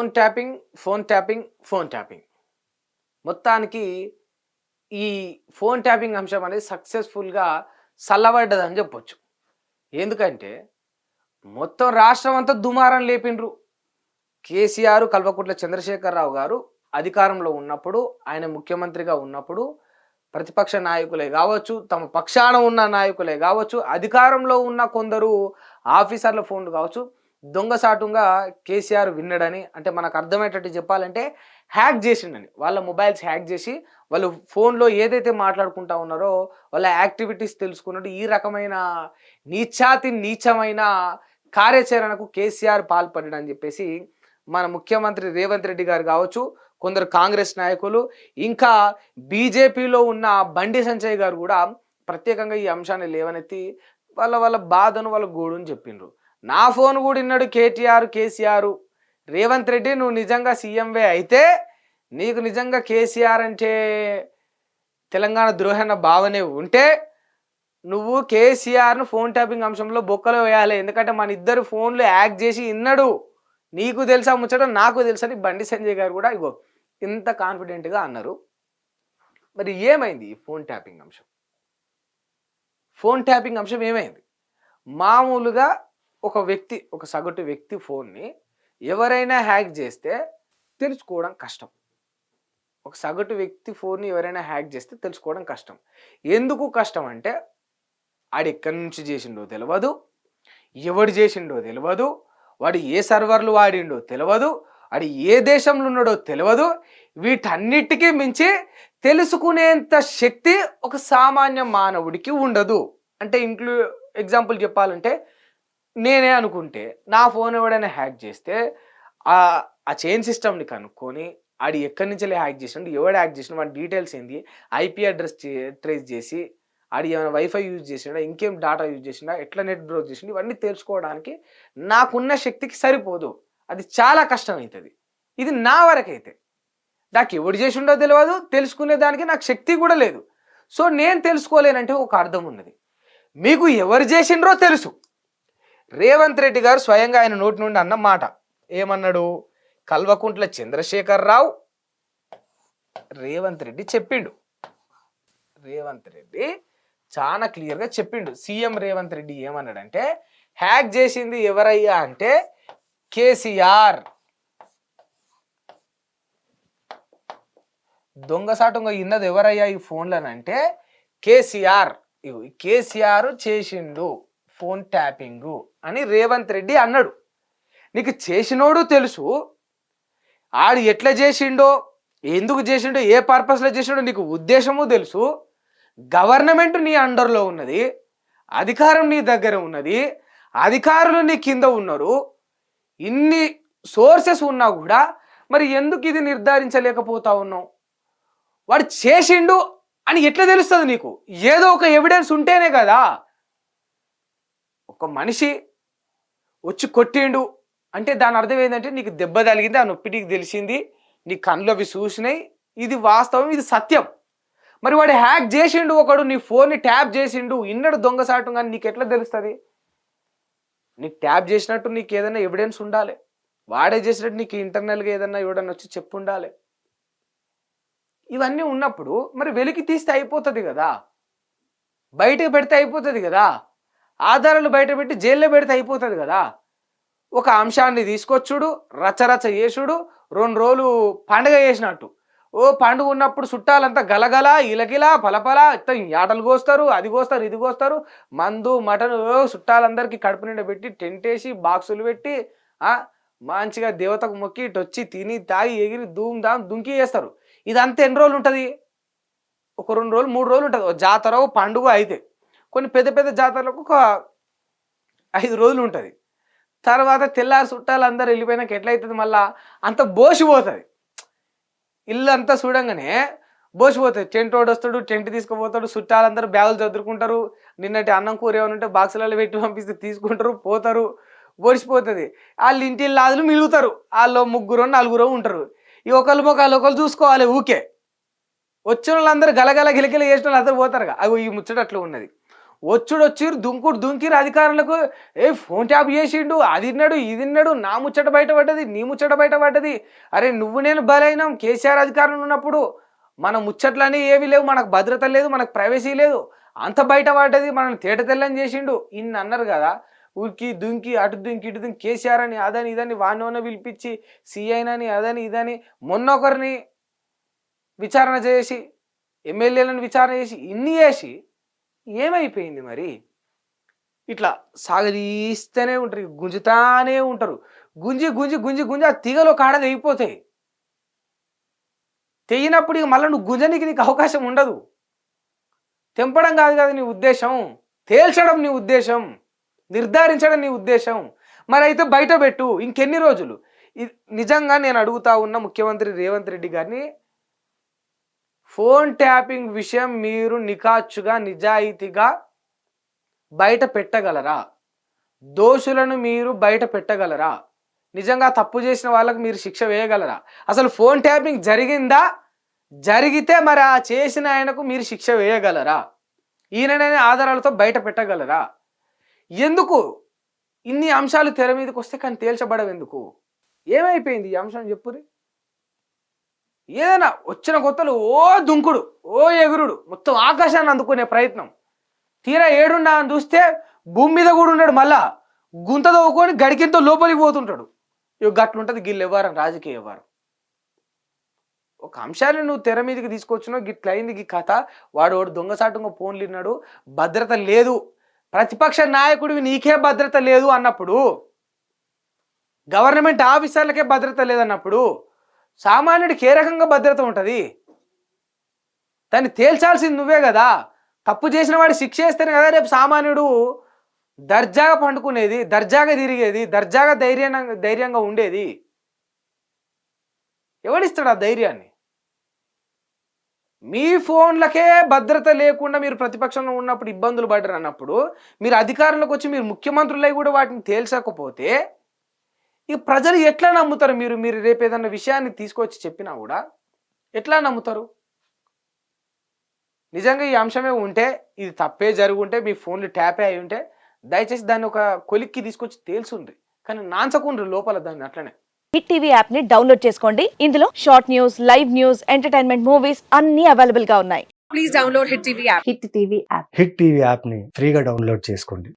Phone tapping phone tapping phone tapping. మొత్తానికి ఈ phone tapping అంశం అనేది సక్సెస్ఫుల్గా చల్లబడ్డదని చెప్పొచ్చు. ఎందుకంటే మొత్తం రాష్ట్రం అంతా దుమారం లేపిండ్రు. కేసీఆర్ కల్వకుంట్ల చంద్రశేఖరరావు గారు అధికారంలో ఉన్నప్పుడు ఆయన ముఖ్యమంత్రిగా ఉన్నప్పుడు ప్రతిపక్ష నాయకులే కావచ్చు తమ పక్షాన ఉన్న నాయకులే కావచ్చు అధికారంలో ఉన్న కొందరు ఆఫీసర్ల ఫోన్లు కావచ్చు దొంగసాటుగా కేసీఆర్ విన్నాడని అంటే మనకు అర్థమయ్యేటట్టు చెప్పాలంటే హ్యాక్ చేసిండని. వాళ్ళ మొబైల్స్ హ్యాక్ చేసి వాళ్ళు ఫోన్లో ఏదైతే మాట్లాడుకుంటా ఉన్నారో వాళ్ళ యాక్టివిటీస్ తెలుసుకున్నట్టు ఈ రకమైన నీచాతి నీచమైన కార్యాచరణకు కేసీఆర్ పాల్పడ్డాడని చెప్పేసి మన ముఖ్యమంత్రి రేవంత్ రెడ్డి గారు కావచ్చు కొందరు కాంగ్రెస్ నాయకులు ఇంకా బీజేపీలో ఉన్న బండి సంజయ్ గారు కూడా ప్రత్యేకంగా ఈ అంశాన్ని లేవనెత్తి వాళ్ళ వాళ్ళ బాధను వాళ్ళ గోడుని చెప్పిండ్రు. నా ఫోన్ కూడా విన్నాడు కేటీఆర్ కేసీఆర్. రేవంత్ రెడ్డి నువ్వు నిజంగా సీఎంవే అయితే నీకు నిజంగా కేసీఆర్ అంటే తెలంగాణ ద్రోహణ భావనే ఉంటే నువ్వు కేసీఆర్ను ఫోన్ ట్యాపింగ్ అంశంలో బొక్కలో వేయాలి. ఎందుకంటే మన ఇద్దరు ఫోన్లు యాక్ట్ చేసి ఇన్నాడు. నీకు తెలుసా ముచ్చడం నాకు తెలుసని బండి సంజయ్ గారు కూడా ఇగో ఇంత కాన్ఫిడెంట్గా అన్నారు. మరి ఏమైంది ఈ ఫోన్ ట్యాపింగ్ అంశం? ఫోన్ ట్యాపింగ్ అంశం ఏమైంది? మామూలుగా ఒక వ్యక్తి ఒక సగటు వ్యక్తి ఫోన్ని ఎవరైనా హ్యాక్ చేస్తే తెలుసుకోవడం కష్టం. ఒక సగటు వ్యక్తి ఫోన్ని ఎవరైనా హ్యాక్ చేస్తే తెలుసుకోవడం కష్టం. ఎందుకు కష్టం అంటే ఆడు ఎక్కడి నుంచి చేసిండో తెలియదు ఎవడు చేసిండో తెలియదు వాడు ఏ సర్వర్లు వాడిండో తెలియదు వాడు ఏ దేశంలో ఉన్నాడో తెలియదు వీటన్నిటికీ మించి తెలుసుకునేంత శక్తి ఒక సామాన్య మానవుడికి ఉండదు. అంటే ఇంక్లూ ఎగ్జాంపుల్ చెప్పాలంటే నేనే అనుకుంటే నా ఫోన్ ఎవడైనా హ్యాక్ చేస్తే ఆ ఆ చైన్ సిస్టమ్ని కనుక్కొని ఆడి ఎక్కడి నుంచి హ్యాక్ చేసిండు ఎవడు హ్యాక్ చేసిన వాడి డీటెయిల్స్ ఏంది ఐపీ అడ్రస్ ట్రేస్ చేసి ఆడి ఏమైనా వైఫై యూజ్ చేసినా ఇంకేం డాటా యూజ్ చేసిండా ఎట్లా నెట్ బ్రౌజ్ చేసిండు ఇవన్నీ తెలుసుకోవడానికి నాకున్న శక్తికి సరిపోదు. అది చాలా కష్టం అవుతుంది ఇది నా వరకైతే. నాకు ఎవడు చేసిండో తెలియదు తెలుసుకునే దానికి నాకు శక్తి కూడా లేదు. సో నేను తెలుసుకోలేనంటే ఒక అర్థం ఉన్నది. మీకు ఎవరు చేసిండ్రో తెలుసు. రేవంత్ రెడ్డి గారు స్వయంగా ఆయన నోటి నుండి అన్న మాట. ఏమన్నాడు? కల్వకుంట్ల చంద్రశేఖరరావు రేవంత్ రెడ్డి చెప్పిండు. రేవంత్ రెడ్డి చాలా క్లియర్గా చెప్పిండు. సీఎం రేవంత్ రెడ్డి ఏమన్నాడంటే హ్యాక్ చేసింది ఎవరయ్యా? అంటే కేసీఆర్. దొంగసాటుంగా ఇన్నది ఎవరయ్యా ఈ ఫోన్లనంటే కేసీఆర్. కేసీఆర్ చేసిండు. ఫోన్ ట్యాపింగు అని రేవంత్ రెడ్డి అన్నాడు. నీకు చేసినోడు తెలుసు. ఆడు ఎట్లా చేసిండో ఎందుకు చేసిండో ఏ పర్పస్లో చేసిండో నీకు ఉద్దేశము తెలుసు. గవర్నమెంట్ నీ అండర్లో ఉన్నది. అధికారం నీ దగ్గర ఉన్నది. అధికారులు నీ కింద ఉన్నారు. ఇన్ని సోర్సెస్ ఉన్నా కూడా మరి ఎందుకు ఇది నిర్ధారించలేకపోతా ఉన్నావు? వాడు చేసిండు అని ఎట్లా తెలుస్తుంది నీకు? ఏదో ఒక ఎవిడెన్స్ ఉంటేనే కదా ఒక మనిషి వచ్చి కొట్టిండు. అంటే దాని అర్థం ఏంటంటే నీకు దెబ్బ తగిలింది ఆ నొప్పి నీకు తెలిసింది నీ కళ్ళు అవి చూసినాయి. ఇది వాస్తవం ఇది సత్యం. మరి వాడు హ్యాక్ చేసిండు ఒకడు నీ ఫోన్ని ట్యాప్ చేసిండు ఇన్నడు దొంగసాటం కానీ నీకు ఎట్లా తెలుస్తుంది? నీకు ట్యాప్ చేసినట్టు నీకు ఏదైనా ఎవిడెన్స్ ఉండాలి. వాడే చేసినట్టు నీకు ఇంటర్నల్గా ఏదైనా ఎవడన్నా వచ్చి చెప్పు ఉండాలి ఇవన్నీ ఉన్నప్పుడు మరి వెలికి తీస్తే అయిపోతుంది కదా. బయటకు పెడితే అయిపోతుంది కదా. ఆధారాలు బయట పెట్టి జైల్లో పెడితే అయిపోతుంది కదా. ఒక అంశాన్ని తీసుకొచ్చుడు రచరచ చేసుడు రెండు రోజులు పండగ చేసినట్టు. ఓ పండుగ ఉన్నప్పుడు చుట్టాలంతా గలగల ఇలకిలా పలపల ఆటలు కోస్తారు అది కోస్తారు ఇది కోస్తారు. మందు మటన్ చుట్టాలందరికీ కడుపు నిండా పెట్టి టెంట్ వేసి బాక్సులు పెట్టి మంచిగా దేవతకు మొక్కి ఇటు వచ్చి తిని తాగి ఎగిరి ధూమ్ ధామ్ దుంకి చేస్తారు. ఇదంతా ఎన్ని రోజులు ఉంటుంది? ఒక రెండు రోజులు మూడు రోజులు ఉంటుంది. ఓ జాతర పండుగ అయితే. కొన్ని పెద్ద పెద్ద జాతరలకు ఒక ఐదు రోజులు ఉంటుంది. తర్వాత తెల్లారి చుట్టాలు అందరూ వెళ్ళిపోయినాక ఎట్లయితుంది మళ్ళా? అంత బోసిపోతుంది ఇల్లు అంతా చూడంగానే బోసిపోతుంది టెంట్ వాడు వస్తాడు టెంట్ తీసుకుపోతాడు చుట్టాలందరూ బ్యాగులు చదువుకుంటారు నిన్నటి అన్నం కూర ఏమైనా ఉంటే బాక్సులలో పెట్టి పంపిస్తే తీసుకుంటారు పోతారు. బోసిపోతుంది వాళ్ళు ఇంటి లాదులు మిలుగుతారు వాళ్ళు ముగ్గురు నలుగురు ఉంటారు. ఈ ఒకళ్ళు ఒకళ్ళు ఒకళ్ళు చూసుకోవాలి ఊకే. వచ్చిన వాళ్ళందరూ గలగల గిలగిల చేసిన వాళ్ళు అందరూ పోతారుగా. అవి ఈ ముచ్చట అట్లా ఉన్నది. వచ్చుడు వచ్చిరు దుంకుడు దుంకిరు అధికారులకు ఏ ఫోన్ ట్యాప్ చేసిండు అది ఇన్నాడు ఇది ఇన్నాడు నా ముచ్చట బయట పడ్డది నీ ముచ్చట బయట పడ్డది. అరే నువ్వు నేను బలైనాం కేసీఆర్ అధికారులు ఉన్నప్పుడు మన ముచ్చట్లన్నీ ఏవి లేవు మనకు భద్రత లేదు మనకు ప్రైవసీ లేదు. అంత బయట పడ్డది మనం తేట తెల్లని చేసిండు. ఇన్ని అన్నారు కదా ఊరికి దుంకి అటు దుంకి ఇటు దుంకి కేసీఆర్ అని అదని ఇదని వాడిని పిలిపించి సిఐనని అదని ఇదని మొన్న ఒకరిని విచారణ చేసి ఎమ్మెల్యేలను విచారణ చేసి ఇన్ని చేసి ఏమైపోయింది మరి? ఇట్లా సాగదీస్తూనే ఉంటారు గుంజుతానే ఉంటారు. గుంజి గుంజి గుంజి గుంజి ఆ తీగలో కాడ తెగిపోతాయి తెగినప్పుడు ఇక మళ్ళీ నువ్వు గుంజనికి నీకు అవకాశం ఉండదు. తెంపడం కాదు కదా నీ ఉద్దేశం? తేల్చడం నీ ఉద్దేశం? నిర్ధారించడం నీ ఉద్దేశం? మరి అయితే బయట పెట్టు ఇంకెన్ని రోజులు? నిజంగా నేను అడుగుతా ఉన్న ముఖ్యమంత్రి రేవంత్ రెడ్డి గారిని ఫోన్ ట్యాపింగ్ విషయం మీరు నికాచుగా నిజాయితీగా బయట పెట్టగలరా? దోషులను మీరు బయట పెట్టగలరా? నిజంగా తప్పు చేసిన వాళ్ళకు మీరు శిక్ష వేయగలరా? అసలు ఫోన్ ట్యాపింగ్ జరిగిందా? జరిగితే మరి ఆ చేసిన ఆయనకు మీరు శిక్ష వేయగలరా? ఈయననే ఆధారాలతో బయట పెట్టగలరా? ఎందుకు? ఇన్ని అంశాలు తెర మీదకి వస్తే కానీ తేల్చబడవు ఎందుకు? ఏమైపోయింది ఈ అంశం? చెప్పురి ఏదైనా వచ్చిన కొత్తలు ఓ దుంకుడు ఓ ఎగురుడు మొత్తం ఆకాశాన్ని అందుకునే ప్రయత్నం. తీరా ఏడున్నా అని చూస్తే భూమి మీద కూడా ఉన్నాడు మళ్ళా. గుంత తవ్వుకొని గడికింతో లోపలికి పోతుంటాడు. ఇక గట్లుంటది గిల్లు వ్యవహారం రాజకీయ వ్యవహారం ఒక అంశాన్ని నువ్వు తెర మీదకి తీసుకొచ్చినావు గిట్ల అయింది ఈ కథ. వాడు వాడు దొంగసాటంగా ఫోన్లు విన్నాడు భద్రత లేదు. ప్రతిపక్ష నాయకుడివి నీకే భద్రత లేదు అన్నప్పుడు గవర్నమెంట్ ఆఫీసర్లకే భద్రత లేదన్నప్పుడు సామాన్యుడికి ఏ రకంగా భద్రత ఉంటుంది? దాన్ని తేల్చాల్సింది నువ్వే కదా. తప్పు చేసిన వాడు శిక్ష వేస్తేనే కదా రేపు సామాన్యుడు దర్జాగా పండుకునేది దర్జాగా తిరిగేది దర్జాగా ధైర్యంగా ధైర్యంగా ఉండేది. ఎవడిస్తాడు ఆ ధైర్యాన్ని? మీ ఫోన్లకే భద్రత లేకుండా మీరు ప్రతిపక్షంలో ఉన్నప్పుడు ఇబ్బందులు పడరు అన్నప్పుడు మీరు అధికారంలోకి వచ్చి మీరు ముఖ్యమంత్రులై కూడా వాటిని తేల్చకపోతే ఇక ప్రజలు ఎట్లా నమ్ముతారు మీరు? మీరు రేపు ఏదన్నా విషయాన్ని తీసుకొచ్చి చెప్పినా కూడా ఎట్లా నమ్ముతారు? నిజంగా ఈ అంశమే ఉంటే ఇది తప్పే జరుగుంటే మీ ఫోన్లు ట్యాపే అయి ఉంటే దయచేసి దాన్ని ఒక కొలిక్కి తీసుకొచ్చి తేల్చుండ్రి. కానీ నాంచకుండ్రి లోపల దాన్ని అట్లనే. హిట్ టీవీ యాప్ని డౌన్లోడ్ చేసుకోండి. ఇందులో short news live news entertainment movies అన్ని అవైలబుల్గా ఉన్నాయి. please download Hit TV app. Hit TV app. Hit TV యాప్ని ఫ్రీగా డౌన్లోడ్ చేసుకోండి.